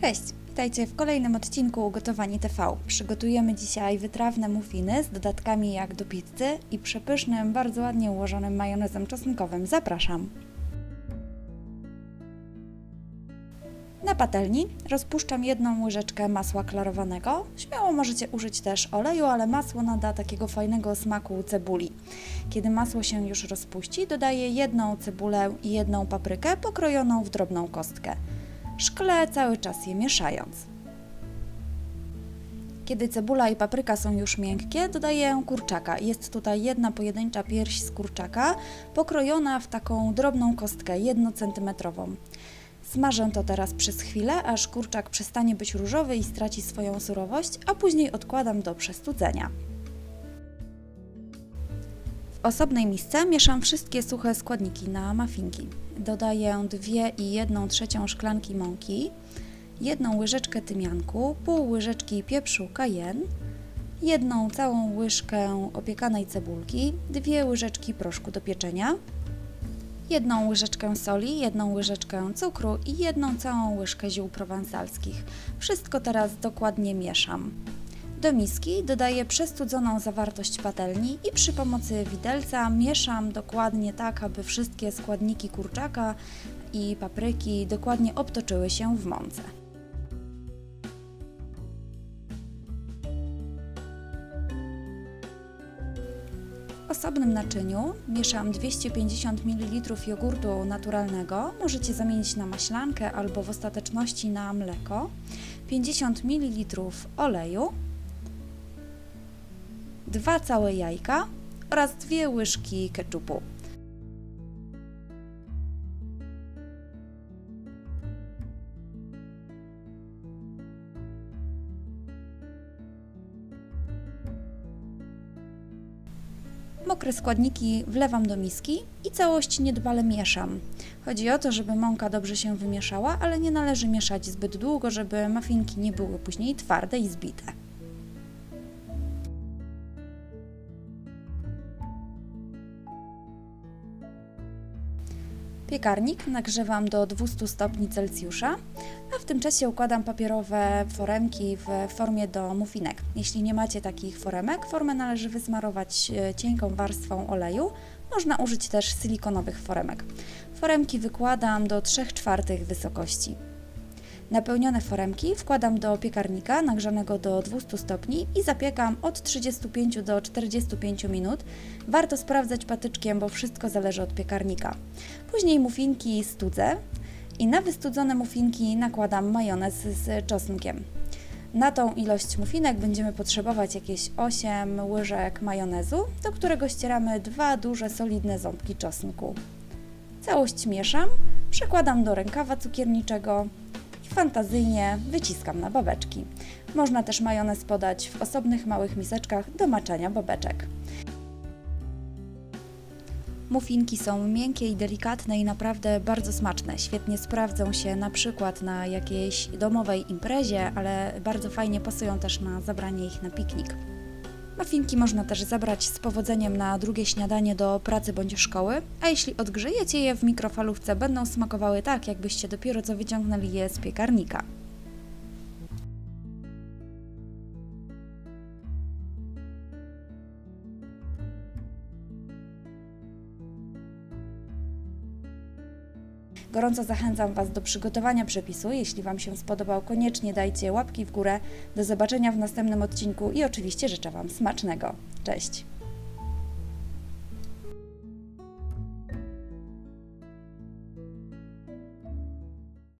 Cześć, witajcie w kolejnym odcinku Gotowanie TV. Przygotujemy dzisiaj wytrawne muffiny z dodatkami jak do pizzy i przepysznym, bardzo ładnie ułożonym majonezem czosnkowym. Zapraszam! Na patelni rozpuszczam jedną łyżeczkę masła klarowanego. Śmiało możecie użyć też oleju, ale masło nada takiego fajnego smaku cebuli. Kiedy masło się już rozpuści, dodaję jedną cebulę i jedną paprykę pokrojoną w drobną kostkę. Szkle cały czas je mieszając. Kiedy cebula i papryka są już miękkie, dodaję kurczaka. Jest tutaj jedna pojedyncza pierś z kurczaka, pokrojona w taką drobną kostkę, 1 cm. Smażę to teraz przez chwilę, aż kurczak przestanie być różowy i straci swoją surowość, a później odkładam do przestudzenia. Osobnej misce mieszam wszystkie suche składniki na muffinki. Dodaję 2 i 1 trzecią szklanki mąki, jedną łyżeczkę tymianku, pół łyżeczki pieprzu cayenne, jedną całą łyżkę opiekanej cebulki, dwie łyżeczki proszku do pieczenia, jedną łyżeczkę soli, jedną łyżeczkę cukru i jedną całą łyżkę ziół prowansalskich. Wszystko teraz dokładnie mieszam. Do miski dodaję przestudzoną zawartość patelni i przy pomocy widelca mieszam dokładnie tak, aby wszystkie składniki kurczaka i papryki dokładnie obtoczyły się w mące. W osobnym naczyniu mieszam 250 ml jogurtu naturalnego, możecie zamienić na maślankę albo w ostateczności na mleko, 50 ml oleju, dwa całe jajka oraz dwie łyżki keczupu. Mokre składniki wlewam do miski i całość niedbale mieszam. Chodzi o to, żeby mąka dobrze się wymieszała, ale nie należy mieszać zbyt długo, żeby muffinki nie były później twarde i zbite. Piekarnik nagrzewam do 200 stopni Celsjusza, a w tym czasie układam papierowe foremki w formie do muffinek. Jeśli nie macie takich foremek, formę należy wysmarować e, cienką warstwą oleju. Można użyć też silikonowych foremek. Foremki wykładam do 3 czwartych wysokości. Napełnione foremki wkładam do piekarnika nagrzanego do 200 stopni i zapiekam od 35 do 45 minut. Warto sprawdzać patyczkiem, bo wszystko zależy od piekarnika. Później muffinki studzę i na wystudzone muffinki nakładam majonez z czosnkiem. Na tą ilość muffinek będziemy potrzebować jakieś 8 łyżek majonezu, do którego ścieramy dwa duże solidne ząbki czosnku. Całość mieszam, przekładam do rękawa cukierniczego fantazyjnie wyciskam na babeczki. Można też majonez podać w osobnych małych miseczkach do maczania babeczek. Muffinki są miękkie i delikatne i naprawdę bardzo smaczne. Świetnie sprawdzą się na przykład na jakiejś domowej imprezie, ale bardzo fajnie pasują też na zabranie ich na piknik. Muffinki można też zabrać z powodzeniem na drugie śniadanie do pracy bądź szkoły, a jeśli odgrzejecie je w mikrofalówce, będą smakowały tak, jakbyście dopiero co wyciągnęli je z piekarnika. Gorąco zachęcam Was do przygotowania przepisu. Jeśli Wam się spodobał, koniecznie dajcie łapki w górę. Do zobaczenia w następnym odcinku i oczywiście życzę Wam smacznego. Cześć!